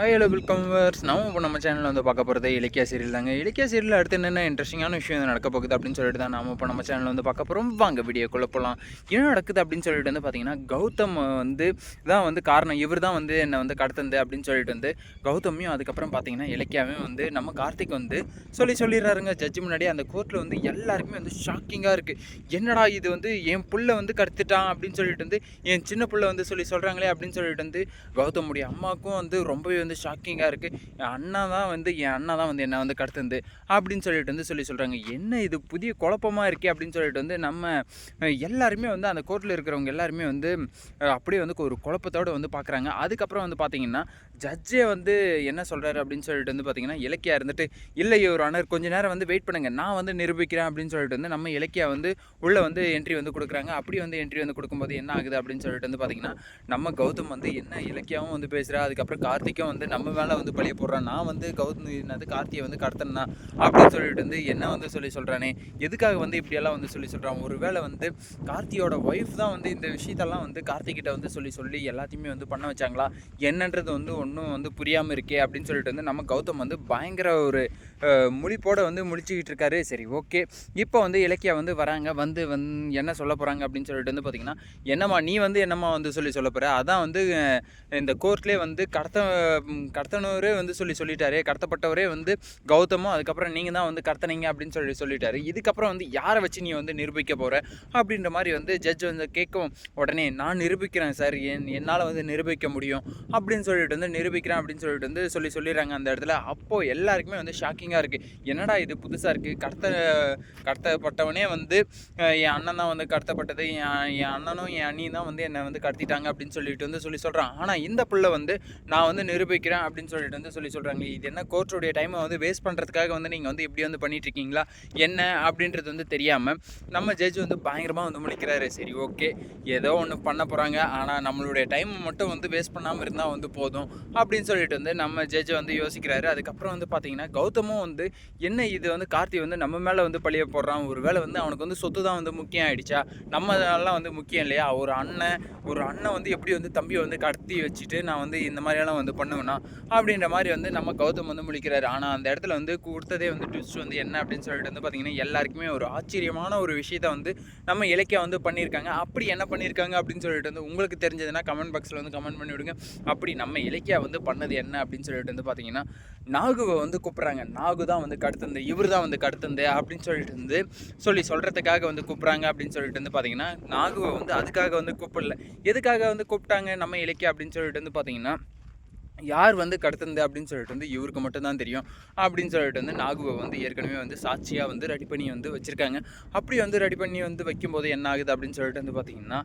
Hello welcome verse நம்ம இப்போ நம்ம சேனலில் வந்து பார்க்க போகிறது இலக்கிய சீரியல் தாங்க. இலக்கிய சீரியல் அடுத்து என்னென்ன இன்ட்ரெஸ்டிங்கான விஷயம் நடக்க போகுது அப்படின்னு சொல்லிட்டு தான் நம்ம இப்போ நம்ம சேனலில் வந்து பார்க்க போகிறோம் வாங்க வீடியோக்குள்ளே போகலாம் என்ன நடக்குது அப்படின்னு சொல்லிட்டு வந்து பார்த்தீங்கன்னா கௌதம் வந்து தான் வந்து காரணம். இவர் தான் வந்து என்னை வந்து கடத்தந்து அப்படின்னு சொல்லிட்டு வந்து கௌதமையும் அதுக்கப்புறம் பார்த்தீங்கன்னா இலக்கியாவையும் வந்து நம்ம கார்த்திக் வந்து சொல்லி சொல்லிடுறாருங்க. ஜட்ஜி முன்னாடி அந்த கோர்ட்டில் வந்து எல்லாருக்குமே வந்து ஷாக்கிங்காக இருக்குது என்னடா இது வந்து என் புள்ள வந்து கடத்திட்டான் அப்படின்னு சொல்லிட்டு வந்து என் சின்ன புள்ள வந்து சொல்லி சொல்கிறாங்களே அப்படின்னு சொல்லிட்டு வந்து கௌதமுடைய அம்மாவுக்கும் வந்து ரொம்பவே வந்து வந்து ஷாக்கிங்காக இருக்குது என் அண்ணா தான் வந்து என் அண்ணா தான் வந்து என்னை வந்து கடத்துந்து அப்படின்னு சொல்லிட்டு வந்து சொல்லி சொல்கிறாங்க என்ன இது? புதிய குழப்பமாக இருக்கே? அப்படின்னு சொல்லிட்டு வந்து நம்ம எல்லாருமே வந்து அந்த கோர்ட்டில் இருக்கிறவங்க எல்லாருமே வந்து அப்படியே வந்து ஒரு குழப்பத்தோடு வந்து பார்க்குறாங்க அதுக்கப்புறம் வந்து பார்த்தீங்கன்னா ஜட்ஜே வந்து என்ன சொல்கிறாரு அப்படின்னு சொல்லிட்டு வந்து பார்த்தீங்கன்னா இலக்கியா இருந்துட்டு இல்லை ஒரு ஆனர் கொஞ்ச நேரம் வந்து வெயிட் பண்ணுங்கள் நான் வந்து நிரூபிக்கிறேன். அப்படின்னு சொல்லிட்டு வந்து நம்ம இலக்கியா வந்து உள்ளே வந்து என்ட்ரி வந்து கொடுக்குறாங்க. அப்படி வந்து என்ட்ரி வந்து கொடுக்கும்போது என்ன ஆகுது அப்படின்னு சொல்லிட்டு வந்து பார்த்தீங்கன்னா நம்ம கௌதம் வந்து என்ன இலக்கியாவும் வந்து பேசுகிறா அதுக்கப்புறம் கார்த்திக்கும் வந்து வந்து நம்ம மேலே வந்து பழிய போடுறான். நான் வந்து கௌதம் என்னது கார்த்தியை வந்து கடத்தனா அப்படின்னு சொல்லிட்டு வந்து என்ன வந்து சொல்லி சொல்கிறானே எதுக்காக வந்து இப்படியெல்லாம் வந்து சொல்லி சொல்கிறான் ஒருவேளை வந்து கார்த்தியோட ஒய்ஃப் தான் வந்து இந்த விஷயத்தெல்லாம் வந்து கார்த்திகிட்ட வந்து சொல்லி சொல்லி எல்லாத்தையுமே வந்து பண்ண வச்சாங்களா? என்னன்றது வந்து ஒன்றும் வந்து புரியாமல் இருக்கே அப்படின்னு சொல்லிட்டு வந்து நம்ம கௌதம் வந்து பயங்கர ஒரு முழிப்போடு முழிப்போட வந்து முழிச்சுக்கிட்டு இருக்காரு. சரி ஓகே. இப்போ வந்து இலக்கியா வந்து வராங்க. வந்து வந் என்ன சொல்ல போகிறாங்க அப்படின்னு சொல்லிட்டு வந்து பார்த்தீங்கன்னா என்னம்மா நீ வந்து என்னம்மா வந்து சொல்லி சொல்ல போகிற அதான் வந்து இந்த கோர்ட்லேயே வந்து கடத்த கடத்தனவரே வந்து சொல்லி சொல்லிட்டாரு. கடத்தப்பட்டவரே வந்து கௌதமும் அதுக்கப்புறம் நீங்கள் தான் வந்து கடத்தனீங்க அப்படின்னு சொல்லி சொல்லிட்டாரு. இதுக்கப்புறம் வந்து யாரை வச்சு நீ வந்து நிரூபிக்க போகிற அப்படின்ற மாதிரி வந்து ஜட்ஜ் வந்து கேட்கும் உடனே நான் நிரூபிக்கிறேன் சார் என் என்னால் வந்து நிரூபிக்க முடியும். அப்படின்னு சொல்லிட்டு வந்து நிரூபிக்கிறேன் அப்படின்னு சொல்லிட்டு வந்து சொல்லி சொல்லிடுறாங்க அந்த இடத்துல. அப்போது எல்லாருக்குமே வந்து ஷாக்கிங்காக இருக்குது என்னடா இது புதுசாக இருக்குது கடத்த கடத்தப்பட்டவனே வந்து என் அண்ணன் தான் வந்து கடத்தப்பட்டது என் என் அண்ணனும் என் அண்ணியும் தான் வந்து என்னை வந்து கடத்திட்டாங்க. அப்படின்னு சொல்லிட்டு வந்து சொல்லி சொல்கிறான் ஆனால் இந்த பிள்ளை வந்து நான் வந்து நிரூபி போய்க்கிறேன் அப்படின்னு சொல்லிட்டு வந்து சொல்லி சொல்கிறாங்க இது என்ன கோர்ட்டுடைய டைமை வந்து வேஸ்ட் பண்ணுறதுக்காக வந்து நீங்கள் வந்து இப்படி வந்து பண்ணிட்டுருக்கீங்களா என்ன அப்படின்றது வந்து தெரியாமல் நம்ம ஜட்ஜ் வந்து பயங்கரமாக வந்து முழிக்கிறாரு. சரி ஓகே ஏதோ ஒன்று பண்ண போகிறாங்க ஆனால் நம்மளுடைய டைமை மட்டும் வந்து வேஸ்ட் பண்ணாமல் இருந்தால் வந்து போதும் அப்படின்னு சொல்லிட்டு வந்து நம்ம ஜட்ஜ் வந்து யோசிக்கிறாரு. அதுக்கப்புறம் வந்து பார்த்தீங்கன்னா கௌதமும் வந்து என்ன இது வந்து கார்த்தி வந்து நம்ம மேலே வந்து பழிய போடுறான். ஒரு வேளை வந்து அவனுக்கு வந்து சொத்து தான் வந்து முக்கியம் ஆகிடுச்சா நம்ம அதெல்லாம் வந்து முக்கியம் இல்லையா? ஒரு அண்ணன் ஒரு அண்ணன் வந்து எப்படி வந்து தம்பியை வந்து கடத்தி வச்சுட்டு நான் வந்து இந்த மாதிரியெல்லாம் வந்து பண்ணுவேன் அப்படின்ற மாதிரி வந்து நம்ம கௌதம் வந்து முழிக்கிறாரு. ஆனால் அந்த இடத்துல வந்து கொடுத்ததே வந்து ட்விஸ்ட் வந்து என்ன அப்படின்னு சொல்லிட்டு வந்து பார்த்தீங்கன்னா எல்லாருக்குமே ஒரு ஆச்சரியமான ஒரு விஷயத்த வந்து நம்ம இலக்கியா வந்து பண்ணியிருக்காங்க. அப்படி என்ன பண்ணியிருக்காங்க அப்படின்னு சொல்லிட்டு வந்து உங்களுக்கு தெரிஞ்சதுன்னா கமெண்ட் பாக்ஸில் வந்து கமெண்ட் பண்ணி விடுங்க அப்படி நம்ம இலக்கியா வந்து பண்ணது என்ன அப்படின்னு சொல்லிட்டு வந்து பார்த்தீங்கன்னா நாகுவை வந்து கூப்பிட்றாங்க. நாகு தான் வந்து கடுத்தந்து இவர் தான் வந்து கடுத்தந்து அப்படின்னு சொல்லிட்டு வந்து சொல்லி சொல்கிறதுக்காக வந்து கூப்பிட்றாங்க அப்படின்னு சொல்லிட்டு வந்து பார்த்தீங்கன்னா நாகுவை வந்து அதுக்காக வந்து கூப்பிடல. எதுக்காக வந்து கூப்பிட்டாங்க நம்ம இலக்கியம் அப்படின்னு சொல்லிட்டு வந்து பார்த்தீங்கன்னா யார் வந்து கடத்துனது அப்படின்னு சொல்லிட்டு வந்து இவருக்கு மட்டும்தான் தெரியும். அப்படின்னு சொல்லிட்டு வந்து நாகுவை வந்து ஏற்கனவே வந்து சாட்சியாக வந்து ரெடி பண்ணி வந்து வச்சுருக்காங்க. அப்படி வந்து ரெடி பண்ணி வந்து வைக்கும்போது என்ன ஆகுது அப்படின்னு சொல்லிட்டு வந்து பார்த்திங்கன்னா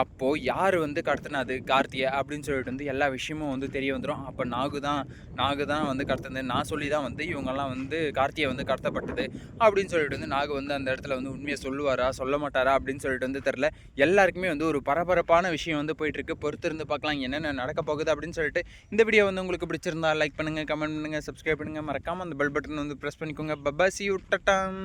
அப்போது யார் வந்து கடத்தினது? கார்த்தியை அப்படின்னு சொல்லிட்டு வந்து எல்லா விஷயமும் வந்து தெரிய வந்துடும் அப்போ நாகு தான் நாகு தான் வந்து கடத்தினது. நான் சொல்லி தான் வந்து இவங்கெல்லாம் வந்து கார்த்தியை வந்து கடத்தப்பட்டது அப்படின்னு சொல்லிட்டு வந்து நாகு வந்து அந்த இடத்துல வந்து உண்மையை சொல்லுவாரா சொல்ல மாட்டாரா அப்படின்னு சொல்லிட்டு வந்து தெரில எல்லாருக்குமே வந்து ஒரு பரபரப்பான விஷயம் வந்து போயிட்டுருக்கு பொறுத்திருந்து பார்க்கலாம் என்னென்ன நடக்க போகுது அப்படின்னு சொல்லிட்டு இந்த வீடியோ வந்து உங்களுக்கு பிடிச்சிருந்தா லைக் பண்ணுங்கள் கமெண்ட் பண்ணுங்கள் சப்ஸ்கிரைப் பண்ணுங்கள் மறக்காமல் அந்த பெல் பட்டன் வந்து ப்ரெஸ் பண்ணிக்கோங்க. பபாசி சி விட்டட்டாம்